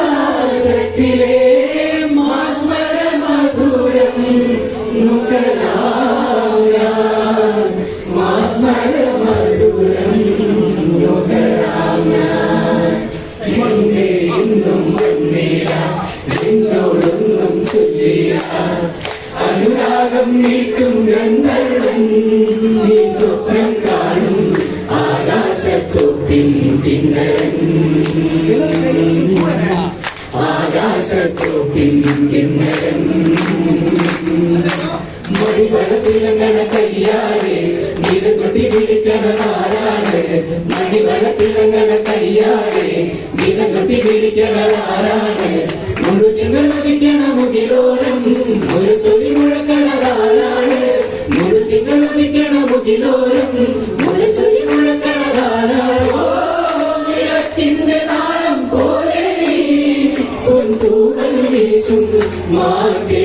മധുപാത്രത്തിലെ അനുരാഗം നീക്കും ഗന്ധർവൻ. നീ സ്വപ്നം കാണും ആകാശത്തൊപ്പിൻ കിന്നരൻ. ആകാശത്തൊപ്പിൻ കിന്നരൻ. മണിവളത്തിലങ്ങണ കയ്യാലെ നിരകൊട്ടി വിളിക്കണതാരാണ് മണിവളത്തിലങ്ങണ കയ്യാലെ നിരകൊട്ടി വിളിക്കണതാരാണ് മുഴുകിങ്ങൾ ഉദിക്കണ മുകിലോരം ഒരു സ്വലി മുഴക്കണതാരാണോ വിളക്കിന്റെ നാളം പോലെ പൊൻതൂവൽ വീശും മാറ്റേ